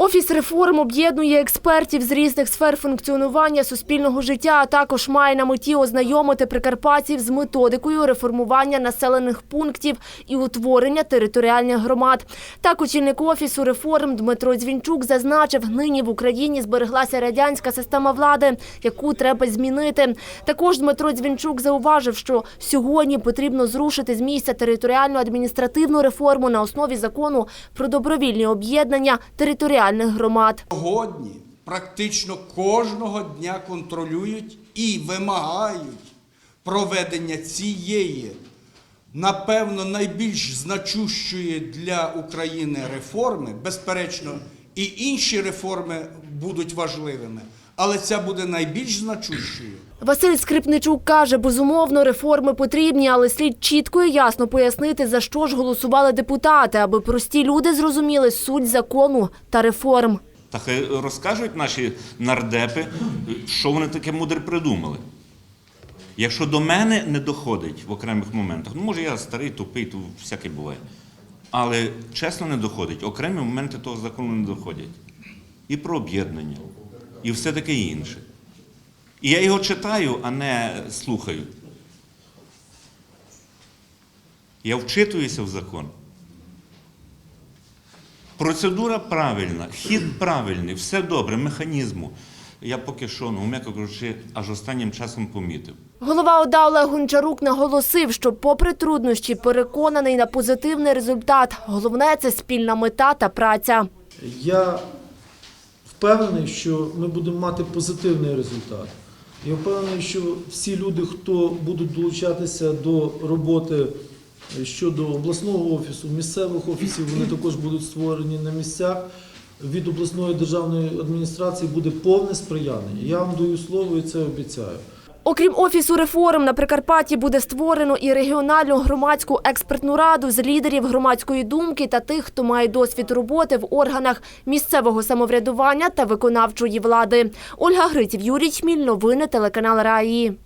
Офіс реформ об'єднує експертів з різних сфер функціонування суспільного життя, а також має на меті ознайомити прикарпатців з методикою реформування населених пунктів і утворення територіальних громад. Так, очільник офісу реформ Дмитро Дзвінчук зазначив, нині в Україні збереглася радянська система влади, яку треба змінити. Також Дмитро Дзвінчук зауважив, що сьогодні потрібно зрушити з місця територіальну адміністративну реформу на основі закону про добровільні об'єднання територіальних громад. Сьогодні практично кожного дня контролюють і вимагають проведення цієї, напевно, найбільш значущої для України реформи. Безперечно, і інші реформи будуть важливими, але ця буде найбільш значущою. Василь Скрипничук каже, безумовно, реформи потрібні, але слід чітко і ясно пояснити, за що ж голосували депутати, аби прості люди зрозуміли суть закону та реформ. Та хай розкажуть наші нардепи, що вони таке мудре придумали. Якщо до мене не доходить в окремих моментах, ну може я старий, тупий, то всяке буває. Але чесно не доходить. Окремі моменти того закону не доходять. І про об'єднання, і все таке інше. І я його читаю, а не слухаю. Я вчитуюся в закон. Процедура правильна, хід правильний, все добре, механізму. Я поки що, ну, м'яко кажучи, аж останнім часом помітив. Голова ОДА Олег Гончарук наголосив, що попри труднощі переконаний на позитивний результат. Головне – це спільна мета та праця. Я впевнений, що ми будемо мати позитивний результат. Я впевнений, що всі люди, хто будуть долучатися до роботи щодо обласного офісу, місцевих офісів, вони також будуть створені на місцях. Від обласної державної адміністрації буде повне сприяння. Я вам даю слово і це обіцяю. Окрім офісу реформ, на Прикарпатті буде створено і регіональну громадську експертну раду з лідерів громадської думки та тих, хто має досвід роботи в органах місцевого самоврядування та виконавчої влади. Ольга Гриців, Юрій Чміль, новини телеканал Раї.